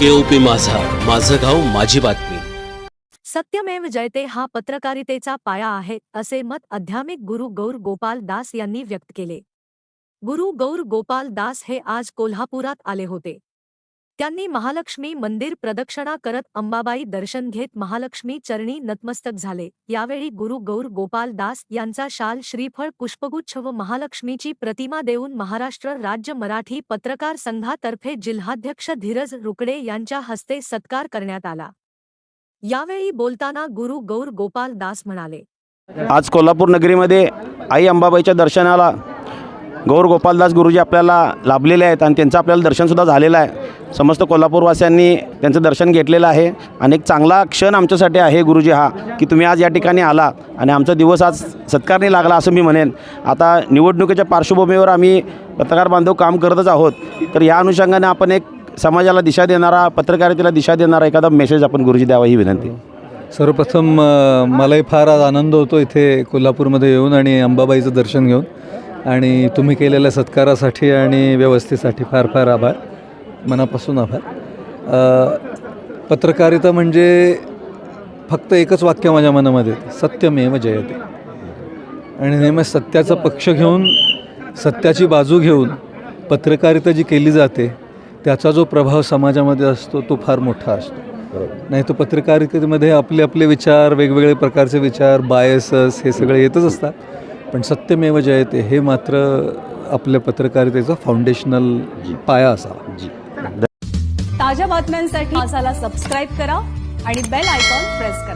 केओपी माझा. माझं गाव माझी बातमी. सत्यमेव जयते हा पत्रकारितेचा पाया आहे असे मत अध्यामिक गुरु गौर गोपाल दास यांनी व्यक्त केले. गुरु गौर गोपाल दास हे आज कोल्हापुरात आले होते. त्यांनी महालक्ष्मी मंदिर प्रदक्षिणा करत अंबाबाई दर्शन घेत महालक्ष्मी चरणी नतमस्तक झाले. यावेळी गुरु गौर गोपाल दास यांचा शाल श्रीफळ पुष्पगुच्छ व महालक्ष्मीची प्रतिमा देऊन महाराष्ट्र राज्य मराठी पत्रकार संघातर्फे जिल्हाध्यक्ष धीरज रुकडे यांच्या हस्ते सत्कार करण्यात आला. यावेळी बोलताना गुरु गौर गोपाल दास म्हणाले. आज कोल्हापूर नगरीमध्ये आई अंबाबाईच्या दर्शनाला गौर गोपालदास गुरुजी आपल्याला लाभलेले आहेत आणि त्यांचं आपल्याला दर्शनसुद्धा झालेलं आहे. समस्त कोल्हापूरवासियांनी त्यांचं दर्शन घेतलेलं आहे. आणि एक चांगला क्षण आमच्यासाठी आहे गुरुजी हा की तुम्ही आज या ठिकाणी आला आणि आमचा दिवस आज सत्कारने लागला असं मी म्हणेन. आता निवडणुकीच्या पार्श्वभूमीवर आम्ही पत्रकार बांधव काम करतच आहोत. तर या अनुषंगाने आपण एक समाजाला दिशा देणारा पत्रकारितेला दिशा देणारा एखादा मेसेज आपण गुरुजी द्यावा ही विनंती. सर्वप्रथम मलाही फार आज आनंद होतो इथे कोल्हापूरमध्ये येऊन आणि अंबाबाईचं दर्शन घेऊन. आणि तुम्ही केलेल्या सत्कारासाठी आणि व्यवस्थेसाठी फार फार आभार. मनापासून आभार. पत्रकारिता म्हणजे फक्त एकच वाक्य माझ्या मनामध्ये सत्यमेव जयते. आणि नेहमी सत्याचा पक्ष घेऊन सत्याची बाजू घेऊन पत्रकारिता जी केली जाते त्याचा जो प्रभाव समाजामध्ये असतो तो फार मोठा असतो. नाही तर पत्रकारितेमध्ये आपले आपले विचार वेगवेगळे प्रकारचे विचार बायसस हे सगळे येतच असतात. पण सत्यमेव जयते हे मात्र आपल्या पत्रकारितेचा फाउंडेशनल पाया असावा. ताज्या बातम्यांसाठी मसाला सबस्क्राईब करा आणि बेल आयकॉन प्रेस करा.